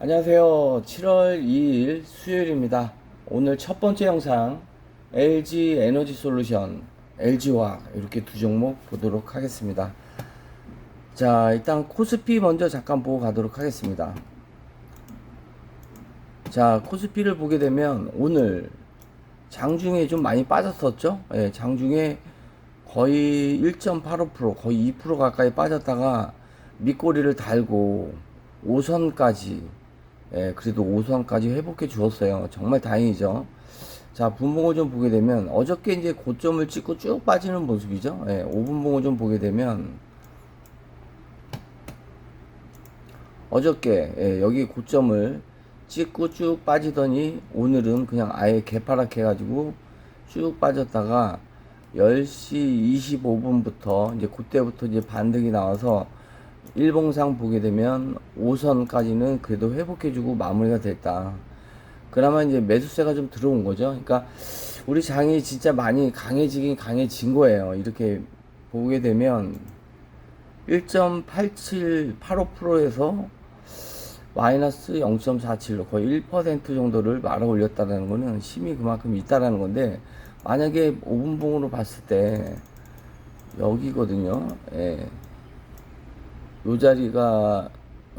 안녕하세요. 7월 2일 수요일입니다. 오늘 첫 번째 영상 LG 에너지 솔루션, LG화 이렇게 두 종목 보도록 하겠습니다. 자, 일단 코스피 먼저 잠깐 보고 가도록 하겠습니다. 자, 코스피를 보게 되면 오늘 장중에 좀 많이 빠졌었죠? 예, 장중에 거의 1.85% 거의 2% 가까이 빠졌다가 밑꼬리를 달고 5선까지 예, 그래도 5선까지 회복해 주었어요. 정말 다행이죠. 자, 분봉을 좀 보게 되면 어저께 이제 고점을 찍고 쭉 빠지는 모습이죠. 예, 5분봉을 좀 보게 되면 어저께 예, 여기 고점을 찍고 쭉 빠지더니 오늘은 그냥 아예 개파랗게 해가지고 쭉 빠졌다가 10시 25분부터 이제 그때부터 이제 반등이 나와서 일봉상 보게 되면 5선까지는 그래도 회복해주고 마무리가 됐다. 그나마 이제 매수세가 좀 들어온 거죠. 그러니까 우리 장이 진짜 많이 강해지긴 강해진 거예요. 이렇게 보게 되면 1.8785%에서 마이너스 0.47로 거의 1% 정도를 말아 올렸다는 거는 힘이 그만큼 있다라는 건데 만약에 5분봉으로 봤을 때 여기거든요. 예. 요 자리가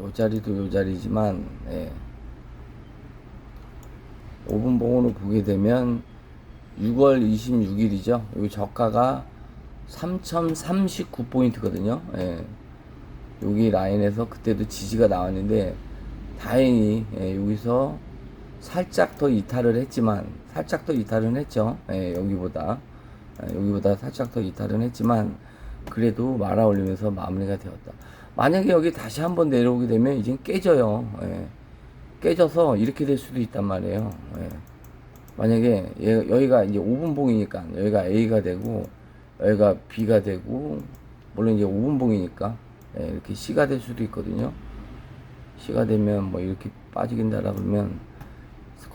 요 자리도 요 자리지만 예. 5분 봉으로 보게 되면 6월 26일이죠. 여기 저가가 3039포인트거든요. 예. 여기 라인에서 그때도 지지가 나왔는데 다행히 예, 여기서 살짝 더 이탈을 했지만 살짝 더 이탈은 했죠. 예, 여기보다 예, 여기보다 살짝 더 이탈은 했지만 그래도 말아 올리면서 마무리가 되었다. 만약에 여기 다시 한번 내려오게 되면 이제 깨져요. 예. 깨져서 이렇게 될 수도 있단 말이에요. 예. 만약에 얘, 여기가 이제 5분봉이니까 여기가 A가 되고 여기가 B가 되고 물론 이제 5분봉이니까 예, 이렇게 C가 될 수도 있거든요. C가 되면 뭐 이렇게 빠지긴다라 그러면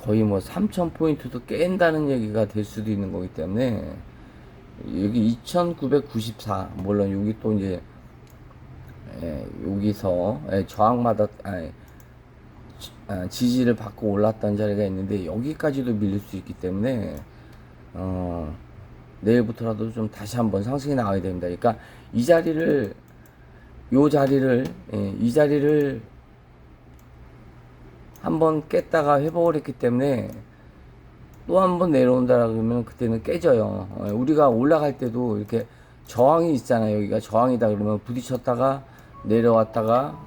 거의 뭐 3,000 포인트도 깬다는 얘기가 될 수도 있는 거기 때문에 여기 2,994 물론 여기 또 이제 예, 여기서 예, 저항마다 아니, 지- 아, 지지를 받고 올랐던 자리가 있는데 여기까지도 밀릴 수 있기 때문에 어, 내일부터라도 좀 다시 한번 상승이 나와야 됩니다. 그러니까 이 자리를 요 자리를 예, 이 자리를 한번 깼다가 회복을 했기 때문에 또 한 번 내려온다 그러면 그때는 깨져요. 어, 우리가 올라갈 때도 이렇게 저항이 있잖아요. 여기가 저항이다 그러면 부딪혔다가 내려왔다가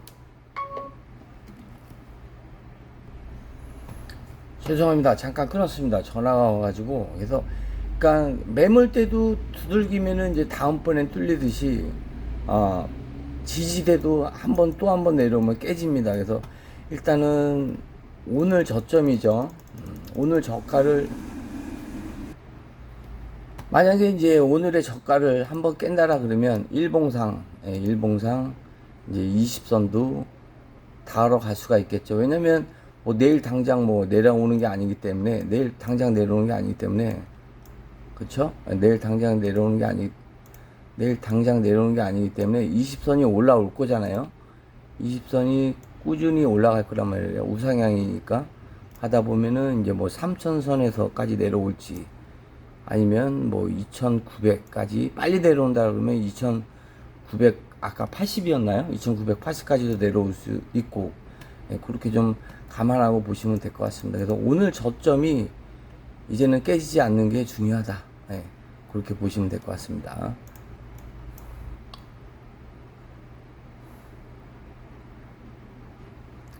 죄송합니다. 잠깐 끊었습니다. 전화가 와가지고 그래서 그러니까 매물 때도 두들기면은 이제 다음번엔 뚫리듯이 아 지지대도 한 번 또 한 번 내려오면 깨집니다. 그래서 일단은 오늘 저점이죠. 음, 오늘 저가를 만약에 이제 오늘의 저가를 한번 깬다라 그러면 일봉상 예, 일봉상 이제 20선도 닿으러 갈 수가 있겠죠. 왜냐면 뭐 내일 당장 뭐 내려오는 게 아니기 때문에 내일 당장 내려오는 게 아니기 때문에 그쵸? 내일 당장 내려오는 게 아니 내일 당장 내려오는 게 아니기 때문에 20선이 올라올 거잖아요. 20선이 꾸준히 올라갈 거란 말이에요. 우상향이니까 하다 보면은 이제 뭐 3000선에서까지 내려올지 아니면 뭐 2900까지 빨리 내려온다 그러면 2900 아까 80이었나요? 2980까지도 내려올 수 있고 예, 그렇게 좀 감안하고 보시면 될 것 같습니다. 그래서 오늘 저점이 이제는 깨지지 않는 게 중요하다. 예, 그렇게 보시면 될 것 같습니다.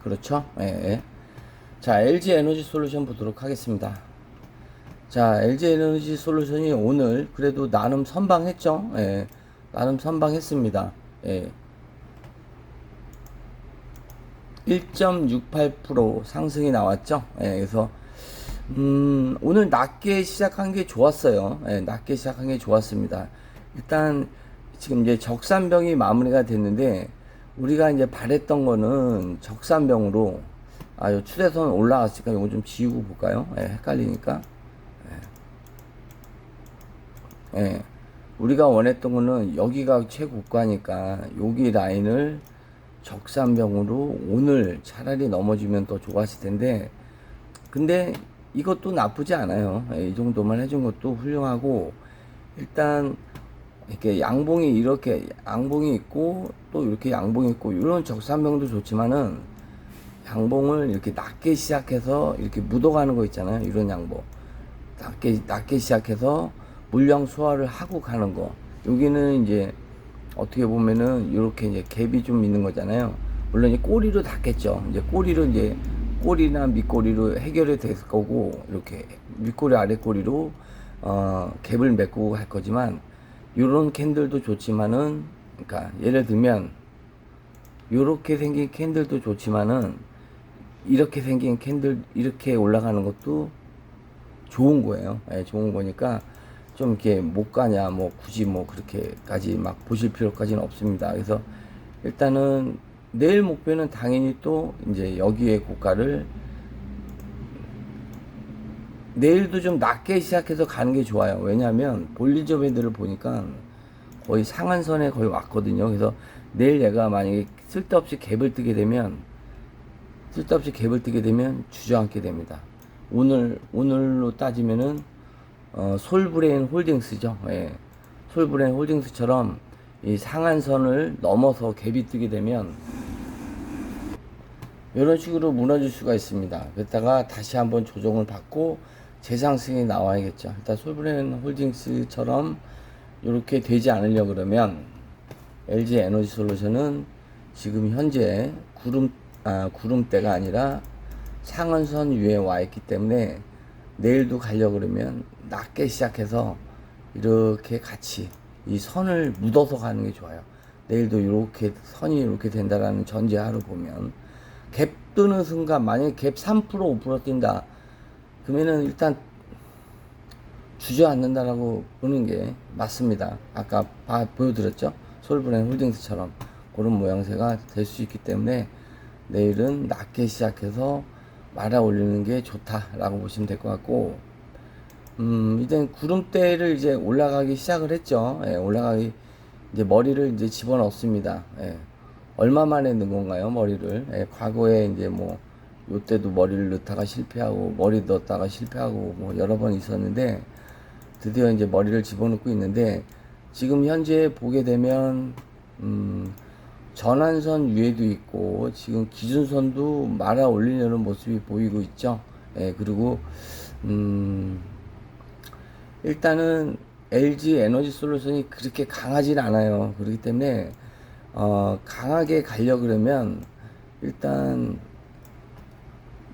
그렇죠? 예, 예. 자, LG 에너지 솔루션 보도록 하겠습니다. 자, LG 에너지 솔루션이 오늘 그래도 나름 선방했죠? 예, 나름 선방했습니다. 예. 1.68% 상승이 나왔죠? 예, 그래서, 음, 오늘 낮게 시작한 게 좋았어요. 예, 낮게 시작한 게 좋았습니다. 일단, 지금 이제 적산병이 마무리가 됐는데, 우리가 이제 바랬던 거는 적산병으로, 아, 요 추세선 올라갔으니까 이거 좀 지우고 볼까요? 예, 헷갈리니까. 예. 우리가 원했던 거는 여기가 최고가니까 여기 라인을 적산병으로 오늘 차라리 넘어지면 더 좋았을 텐데 근데 이것도 나쁘지 않아요. 예, 이 정도만 해준 것도 훌륭하고 일단 이렇게 양봉이 이렇게 양봉이 있고 또 이렇게 양봉이 있고 이런 적산병도 좋지만은 양봉을 이렇게 낮게 시작해서 이렇게 묻어가는 거 있잖아요. 이런 양봉 낮게 낮게 시작해서 물량 소화를 하고 가는 거. 여기는 이제 어떻게 보면은 이렇게 이제 갭이 좀 있는 거잖아요. 물론 이제 꼬리로 닿겠죠. 이제 꼬리로 이제 꼬리나 밑꼬리로 해결이 됐을 거고 이렇게 윗꼬리 아랫꼬리로 어 갭을 메꾸고 할 거지만 요런 캔들도 좋지만은 그러니까 예를 들면 요렇게 생긴 캔들도 좋지만은 이렇게 생긴 캔들 이렇게 올라가는 것도 좋은 거예요. 예, 좋은 거니까 좀 이렇게 못 가냐 뭐 굳이 뭐 그렇게까지 막 보실 필요까지는 없습니다. 그래서 일단은 내일 목표는 당연히 또 이제 여기에 고가를 내일도 좀 낮게 시작해서 가는 게 좋아요. 왜냐하면 볼리저 밴드를 보니까 거의 상한선에 거의 왔거든요. 그래서 내일 얘가 만약에 쓸데없이 갭을 뜨게 되면 쓸데없이 갭을 뜨게 되면 주저앉게 됩니다. 오늘 오늘로 따지면은 어, 솔브레인 홀딩스죠. 예. 솔브레인 홀딩스처럼 이 상한선을 넘어서 갭이 뜨게 되면 이런 식으로 무너질 수가 있습니다. 그랬다가 다시 한번 조정을 받고 재상승이 나와야겠죠. 일단 솔브레인 홀딩스처럼 이렇게 되지 않으려 그러면 LG 에너지 솔루션은 지금 현재 구름 아, 구름대가 아니라 상한선 위에 와 있기 때문에 내일도 가려 그러면 낮게 시작해서 이렇게 같이 이 선을 묻어서 가는 게 좋아요. 내일도 이렇게 선이 이렇게 된다라는 전제하로 보면 갭 뜨는 순간 만약에 갭 3% 5% 뛴다 그러면은 일단 주저앉는다라고 보는 게 맞습니다. 아까 봐, 보여드렸죠? 솔브랜 홀딩스처럼 그런 모양새가 될 수 있기 때문에 내일은 낮게 시작해서 말아 올리는 게 좋다라고 보시면 될 것 같고 음 이제 구름대를 이제 올라가기 시작을 했죠 예, 올라가기 이제 머리를 이제 집어넣습니다 예. 얼마 만에 넣은 건가요 머리를 예, 과거에 이제 뭐 요때도 머리를 넣다가 실패하고 머리 넣었다가 실패하고 뭐 여러 번 있었는데 드디어 이제 머리를 집어넣고 있는데 지금 현재 보게 되면 음 전환선 위에도 있고 지금 기준선도 말아 올리려는 모습이 보이고 있죠. 예, 그리고 음 일단은 LG 에너지 솔루션이 그렇게 강하진 않아요. 그렇기 때문에 어 강하게 가려 그러면 일단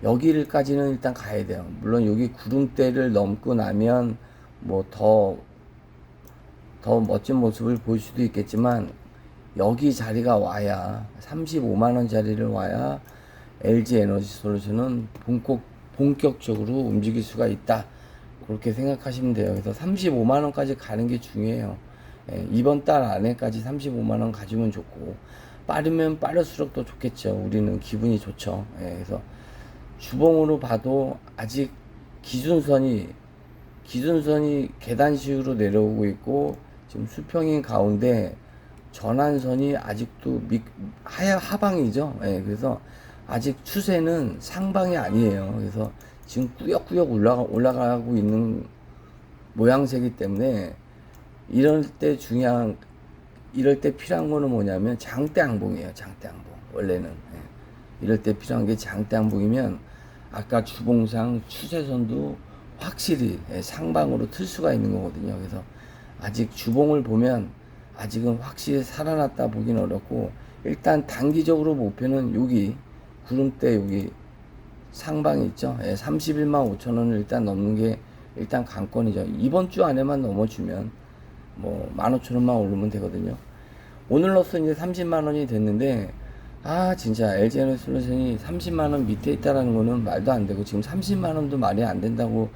여기를까지는 일단 가야 돼요. 물론 여기 구름대를 넘고 나면 뭐 더 더 멋진 모습을 보일 수도 있겠지만 여기 자리가 와야 35만 원 자리를 와야 LG 에너지 솔루션은 본격 본격적으로 움직일 수가 있다. 그렇게 생각하시면 돼요. 그래서 35만 원까지 가는 게 중요해요. 예, 이번 달 안에까지 35만 원 가지면 좋고 빠르면 빠를수록 더 좋겠죠. 우리는 기분이 좋죠. 예, 그래서 주봉으로 봐도 아직 기준선이 기준선이 계단식으로 내려오고 있고 지금 수평인 가운데 전환선이 아직도 미, 하야 하방이죠. 예, 그래서 아직 추세는 상방이 아니에요. 그래서 지금 꾸역꾸역 올라가 올라가고 있는 모양새이기 때문에 이럴 때 중요한 이럴 때 필요한 거는 뭐냐면 장대 항봉이에요. 장대 항봉 원래는 예. 이럴 때 필요한 게 장대 항봉이면 아까 주봉상 추세선도 확실히 예, 상방으로 틀 수가 있는 거거든요. 그래서 아직 주봉을 보면 아직은 확실히 살아났다 보긴 어렵고 일단 단기적으로 목표는 여기 구름대 여기 상방이 있죠. 예, 31만 5천 원을 일단 넘는 게 일단 관건이죠. 이번 주 안에만 넘어주면 뭐 15,000원만 오르면 되거든요. 오늘로서 이제 30만 원이 됐는데 아 진짜 LG 에너지 솔루션이 30만 원 밑에 있다라는 거는 말도 안 되고 지금 30만 원도 말이 안 된다고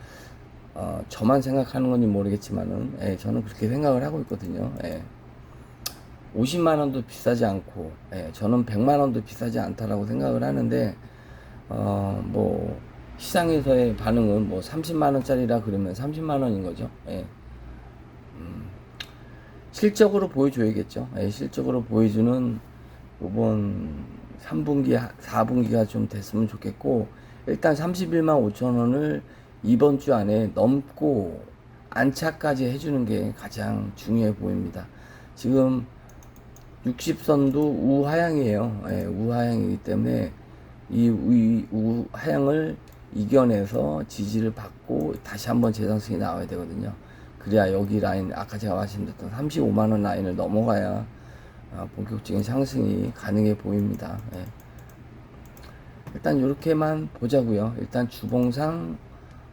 어, 저만 생각하는 건지 모르겠지만은 예, 저는 그렇게 생각을 하고 있거든요. 예. 50만 원도 비싸지 않고 예, 저는 100만 원도 비싸지 않다라고 생각을 하는데 어, 뭐 시장에서의 반응은 뭐 30만 원짜리라 그러면 30만 원인 거죠. 예. 음, 실적으로 보여줘야겠죠. 예, 실적으로 보여주는 이번 3분기, 4분기가 좀 됐으면 좋겠고, 일단 31만 5천 원을 이번 주 안에 넘고 안착까지 해주는 게 가장 중요해 보입니다. 지금 60선도 우하향이에요. 예, 우하향이기 때문에 이 우, 우하향을 이겨내서 지지를 받고 다시 한번 재상승이 나와야 되거든요. 그래야 여기 라인 아까 제가 말씀드렸던 35만 원 라인을 넘어가야 아, 본격적인 상승이 가능해 보입니다. 예. 일단 이렇게만 보자고요. 일단 주봉상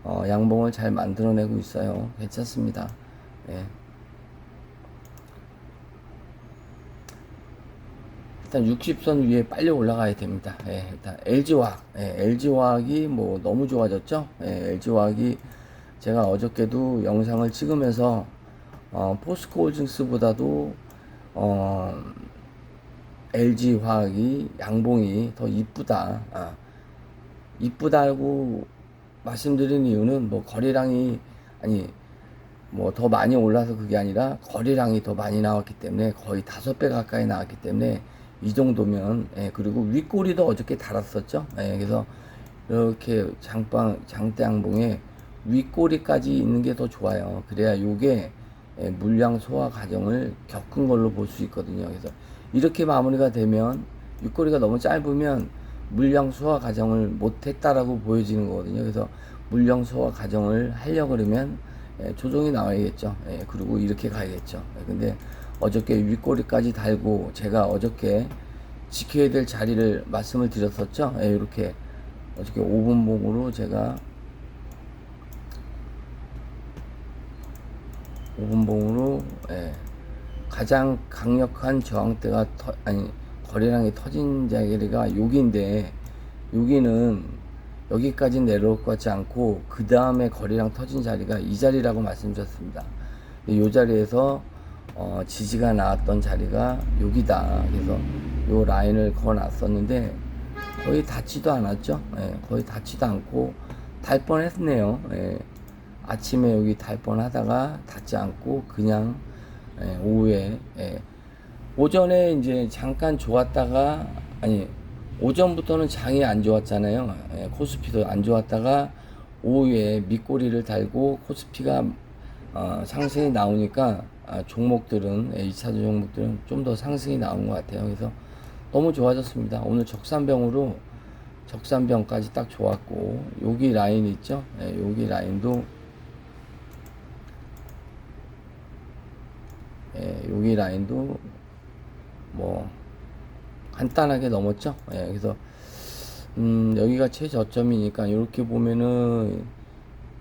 어, 양봉을 잘 만들어내고 있어요. 괜찮습니다. 예. 일단 60선 위에 빨리 올라가야 됩니다. 예, 일단 LG화학, 예, LG화학이 뭐 너무 좋아졌죠. 예, LG화학이 제가 어저께도 영상을 찍으면서 어, 포스코홀딩스보다도 어, LG화학이 양봉이 더 이쁘다. 아, 이쁘다고 말씀드린 이유는 뭐 거래량이 아니 뭐 더 많이 올라서 그게 아니라 거래량이 더 많이 나왔기 때문에 거의 다섯 배 가까이 나왔기 때문에 이 정도면 예, 그리고 윗꼬리도 어저께 달았었죠. 예, 그래서 이렇게 장방 장대양봉에 윗꼬리까지 있는 게 더 좋아요. 그래야 요게 예, 물량 소화 과정을 겪은 걸로 볼 수 있거든요. 그래서 이렇게 마무리가 되면 윗꼬리가 너무 짧으면 물량 소화 과정을 못했다라고 보여지는 거거든요. 그래서 물량 소화 과정을 하려 그러면 예, 조정이 나와야겠죠. 예, 그리고 이렇게 가야겠죠. 예, 근데 어저께 윗꼬리까지 달고 제가 어저께 지켜야 될 자리를 말씀을 드렸었죠. 예, 이렇게 어저께 5분 봉으로 제가 5분 봉으로 예, 가장 강력한 저항대가 터, 아니 거래량이 터진 자리가 여기인데 여기는 여기까지 내려올 것 같지 않고 그 다음에 거래량 터진 자리가 이 자리라고 말씀드렸습니다. 이 자리에서 어, 지지가 나왔던 자리가 여기다. 그래서 요 라인을 그어놨었는데 거의 닿지도 않았죠. 예, 거의 닿지도 않고 달 뻔했네요. 예, 아침에 여기 달 뻔하다가 닿지 않고 그냥 예, 오후에 예, 오전에 이제 잠깐 좋았다가 아니 오전부터는 장이 안 좋았잖아요. 예, 코스피도 안 좋았다가 오후에 밑꼬리를 달고 코스피가 어, 상승이 나오니까 아, 종목들은 예, 2차전 종목들은 좀 더 상승이 나온 것 같아요. 그래서 너무 좋아졌습니다. 오늘 적산병으로 적산병까지 딱 좋았고 여기 라인 있죠? 예, 여기 라인도 예, 여기 라인도 뭐 간단하게 넘었죠. 예, 그래서 음, 여기가 최저점이니까 이렇게 보면은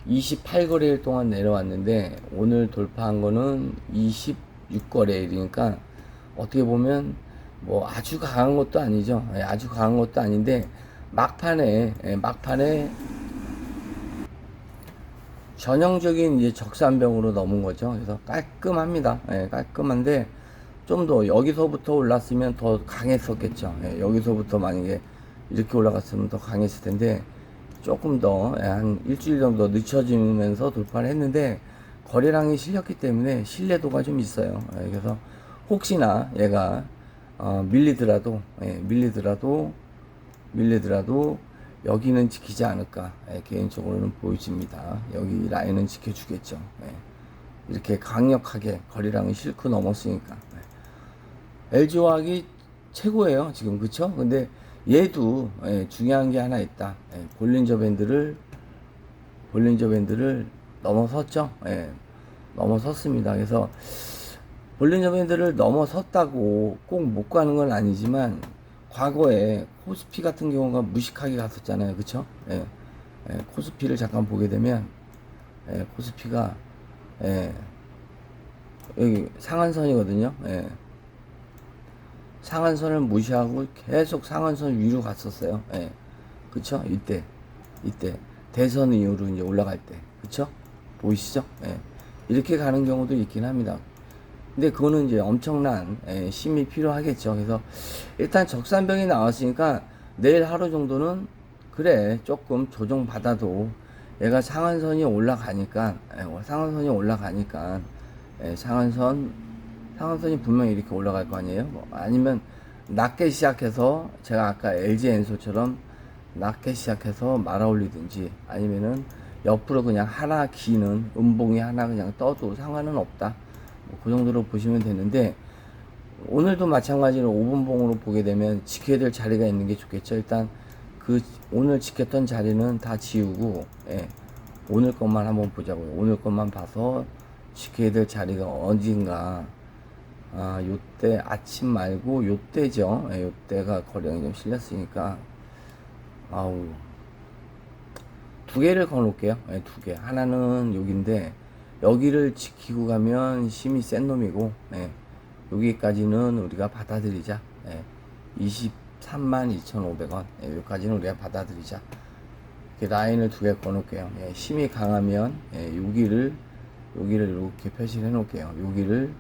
28거래일 동안 내려왔는데 오늘 돌파한 거는 26거래일이니까 어떻게 보면 뭐 아주 강한 것도 아니죠. 예, 아주 강한 것도 아닌데 막판에 예, 막판에 전형적인 이제 적산병으로 넘은 거죠. 그래서 깔끔합니다. 예, 깔끔한데 좀 더 여기서부터 올랐으면 더 강했었겠죠. 예, 여기서부터 만약에 이렇게 올라갔으면 더 강했을 텐데 조금 더 한 일주일 정도 늦춰지면서 돌파를 했는데 거래량이 실렸기 때문에 신뢰도가 좀 있어요. 예, 그래서 혹시나 얘가 어, 밀리더라도 예, 밀리더라도 밀리더라도 여기는 지키지 않을까 예, 개인적으로는 보여집니다. 여기 라인은 지켜주겠죠. 예. 이렇게 강력하게 거래량이 실고 넘었으니까 예. LG화학이 최고예요 지금 그쵸? 근데 얘도 예, 중요한 게 하나 있다. 예, 볼린저 밴드를 볼린저 밴드를 넘어섰죠. 예, 넘어섰습니다. 그래서 볼린저 밴드를 넘어섰다고 꼭 못 가는 건 아니지만 과거에 코스피 같은 경우가 무식하게 갔었잖아요. 그쵸? 예, 예, 코스피를 잠깐 보게 되면 예, 코스피가 예, 여기 상한선이거든요. 예. 상한선을 무시하고 계속 상한선 위로 갔었어요. 예. 그쵸? 이때, 이때. 대선 이후로 이제 올라갈 때. 그쵸? 보이시죠? 예. 이렇게 가는 경우도 있긴 합니다. 근데 그거는 이제 엄청난 예, 심이 필요하겠죠. 그래서 일단 적산병이 나왔으니까 내일 하루 정도는 그래 조금 조정 받아도 얘가 상한선이 올라가니까 예, 상한선이 올라가니까 예, 상한선 상한선이 분명히 이렇게 올라갈 거 아니에요? 뭐 아니면 낮게 시작해서 제가 아까 LG 엔소처럼 낮게 시작해서 말아 올리든지 아니면은 옆으로 그냥 하나 기는 음봉이 하나 그냥 떠도 상관은 없다. 뭐 그 정도로 보시면 되는데 오늘도 마찬가지로 5분봉으로 보게 되면 지켜야 될 자리가 있는 게 좋겠죠. 일단 그 오늘 지켰던 자리는 다 지우고 예, 오늘 것만 한번 보자고요. 오늘 것만 봐서 지켜야 될 자리가 어딘가 아 요때 아침 말고 요때죠. 예, 요때가 거량이 좀 실렸으니까 아우 두 개를 걸어놓을게요. 예, 두 개. 하나는 여기인데 여기를 지키고 가면 힘이 센 놈이고 예, 여기까지는 우리가 받아들이자. 예, 23만 2,500원. 예, 여기까지는 우리가 받아들이자. 라인을 두 개 꺼놓을게요. 예, 힘이 강하면 예, 여기를 여기를 이렇게 표시를 해놓을게요. 여기를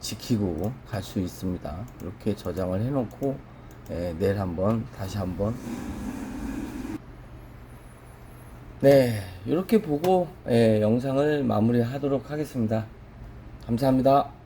지키고 갈 수 있습니다. 이렇게 저장을 해놓고 예, 내일 한번 다시 한번 네 이렇게 보고 예, 영상을 마무리하도록 하겠습니다. 감사합니다.